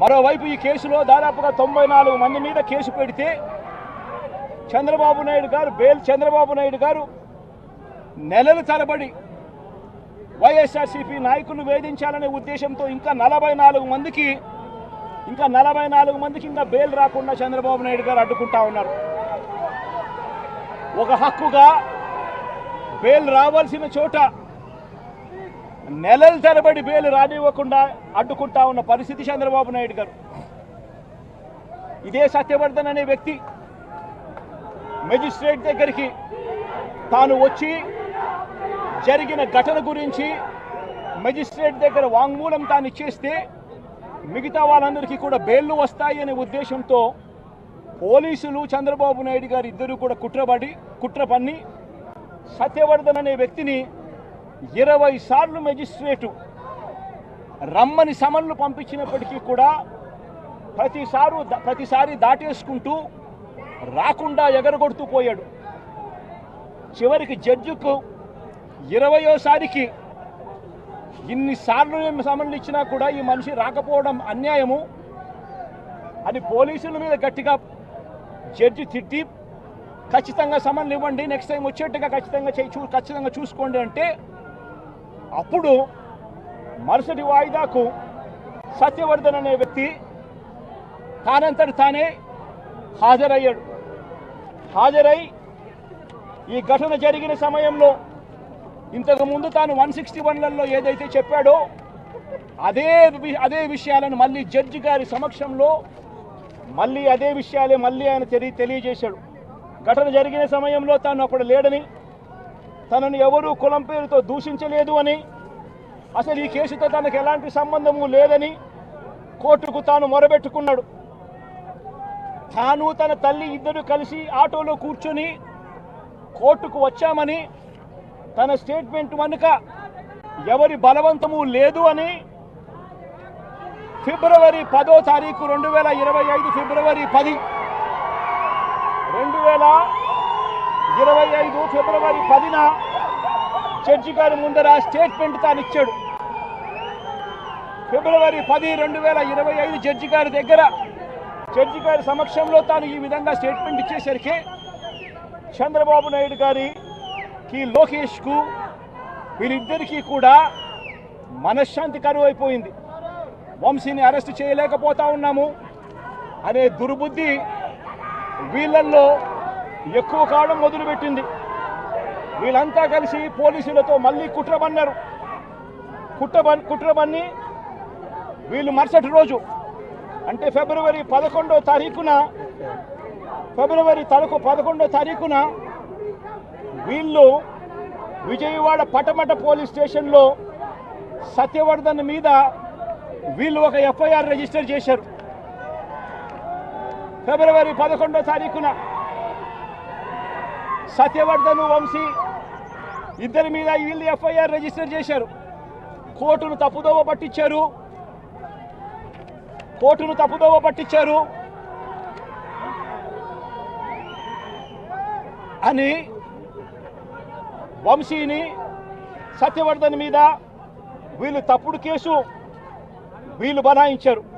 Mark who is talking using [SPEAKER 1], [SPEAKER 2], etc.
[SPEAKER 1] మరోవైపు ఈ కేసులో దాదాపుగా తొంభై నాలుగు మంది మీద కేసు పెడితే చంద్రబాబు నాయుడు గారు బేల్ చంద్రబాబు నాయుడు గారు నెలల తరబడి వైఎస్ఆర్సీపీ నాయకులు వేధించాలనే ఉద్దేశంతో ఇంకా నలభై నాలుగు మందికి ఇంకా నలభై నాలుగు మందికి ఇంకా బెయిల్ రాకుండా చంద్రబాబు నాయుడు గారు అడ్డుకుంటా ఉన్నారు. ఒక హక్కుగా బెయిల్ రావాల్సిన చోట నెలల తరబడి బేలు రానివ్వకుండా అడ్డుకుంటా ఉన్న పరిస్థితి చంద్రబాబు నాయుడు గారు. ఇదే సత్యవర్ధన్ అనే వ్యక్తి మెజిస్ట్రేట్ దగ్గరికి తాను వచ్చి జరిగిన ఘటన గురించి మెజిస్ట్రేట్ దగ్గర వాంగ్మూలం తాను ఇచ్చేస్తే మిగతా వాళ్ళందరికీ కూడా బెయిల్లు వస్తాయి అనే ఉద్దేశంతో పోలీసులు చంద్రబాబు నాయుడు గారు ఇద్దరు కూడా కుట్రబడి కుట్ర పన్ని సత్యవర్ధన్ అనే వ్యక్తిని ఇరవై సార్లు మెజిస్ట్రేటు రమ్మని సమన్లు పంపించినప్పటికీ కూడా ప్రతిసారు ప్రతిసారి దాటేసుకుంటూ రాకుండా ఎగరగొడుతూ పోయాడు. చివరికి జడ్జికు ఇరవయోసారికి ఇన్నిసార్లు మేము సమన్లు ఇచ్చినా కూడా ఈ మనిషి రాకపోవడం అన్యాయము అని పోలీసుల మీద గట్టిగా జడ్జి తిట్టి ఖచ్చితంగా సమన్లు ఇవ్వండి నెక్స్ట్ టైం వచ్చేట్టుగా ఖచ్చితంగా చేయి చూ ఖచ్చితంగా చూసుకోండి అంటే అప్పుడు మరుసటి వాయిదాకు సత్యవర్ధన్ అనే వ్యక్తి తానంతటి తానే హాజరయ్యాడు. హాజరై ఈ ఘటన జరిగిన సమయంలో ఇంతకుముందు తాను వన్ సిక్స్టీ వన్లలో ఏదైతే చెప్పాడో అదే అదే విషయాలను మళ్ళీ జడ్జి గారి సమక్షంలో మళ్ళీ అదే విషయాలే మళ్ళీ ఆయన తెలియ తెలియజేశాడు. ఘటన జరిగిన సమయంలో తాను అప్పుడు లేడని తనను ఎవరూ కులం పేరుతో దూషించలేదు అని అసలు ఈ కేసుతో తనకు ఎలాంటి సంబంధము లేదని కోర్టుకు తాను మొరబెట్టుకున్నాడు. తాను తన తల్లి ఇద్దరు కలిసి ఆటోలో కూర్చొని కోర్టుకు వచ్చామని తన స్టేట్మెంట్ వెనుక ఎవరి బలవంతము లేదు అని ఫిబ్రవరి పదో తారీఖు రెండు వేల ఇరవై ఐదు ఫిబ్రవరి పది రెండు వేల ఇరవై ఐదు ఫిబ్రవరి పదిన జడ్జి గారి ముందర స్టేట్మెంట్ తాను ఇచ్చాడు ఫిబ్రవరి పది రెండు వేల ఇరవై ఐదు జడ్జి గారి దగ్గర జడ్జి గారి సమక్షంలో తాను ఈ విధంగా స్టేట్మెంట్ ఇచ్చేసరికి చంద్రబాబు నాయుడు గారికి లోకేష్కు వీరిద్దరికీ కూడా మనశ్శాంతి కరువు అయిపోయింది. వంశీని అరెస్ట్ చేయలేకపోతా ఉన్నాము అనే దుర్బుద్ధి వీళ్ళల్లో ఎక్కువ కావడం మొదలుపెట్టింది వీళ్ళంతా కలిసి పోలీసులతో మళ్ళీ కుట్ర బన్నారు కుట్ర కుట్ర బన్ని వీళ్ళు మరుసటి రోజు అంటే ఫిబ్రవరి పదకొండో తారీఖున ఫిబ్రవరి తరకు పదకొండో తారీఖున వీళ్ళు విజయవాడ పటమట పోలీస్ స్టేషన్లో సత్యవర్ధన్ మీద వీళ్ళు ఒక ఎఫ్ఐఆర్ రిజిస్టర్ చేశారు. ఫిబ్రవరి పదకొండో తారీఖున సత్యవర్ధన్ వంశీ ఇద్దరి మీద వీళ్ళు ఎఫ్ఐఆర్ రిజిస్టర్ చేశారు. కోర్టును తప్పుదోవ పట్టించారు. కోర్టును తప్పుదోవ పట్టించారు. అని వంశీని సత్యవర్ధన్ మీద వీళ్ళు తప్పుడు కేసు వీళ్ళు బనాయించారు.